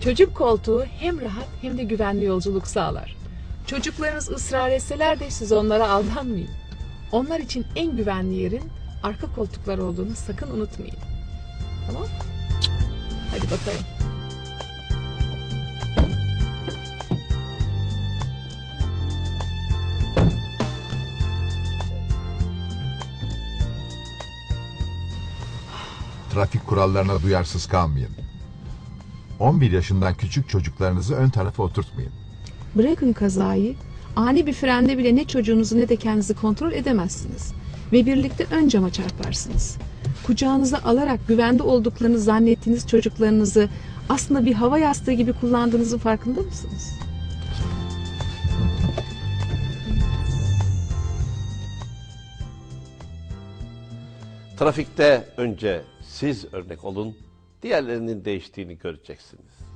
Çocuk koltuğu hem rahat hem de güvenli yolculuk sağlar. Çocuklarınız ısrar etseler de siz onlara aldanmayın. Onlar için en güvenli yerin arka koltuklar olduğunu sakın unutmayın. Tamam? Hadi bakalım. Trafik kurallarına duyarsız kalmayın. 11 yaşından küçük çocuklarınızı ön tarafa oturtmayın. Bırakın kazayı. Ani bir frende bile ne çocuğunuzu ne de kendinizi kontrol edemezsiniz. Ve birlikte ön cama çarparsınız. Kucağınıza alarak güvende olduklarını zannettiğiniz çocuklarınızı aslında bir hava yastığı gibi kullandığınızın farkında mısınız? Trafikte önce siz örnek olun, diğerlerinin değiştiğini göreceksiniz.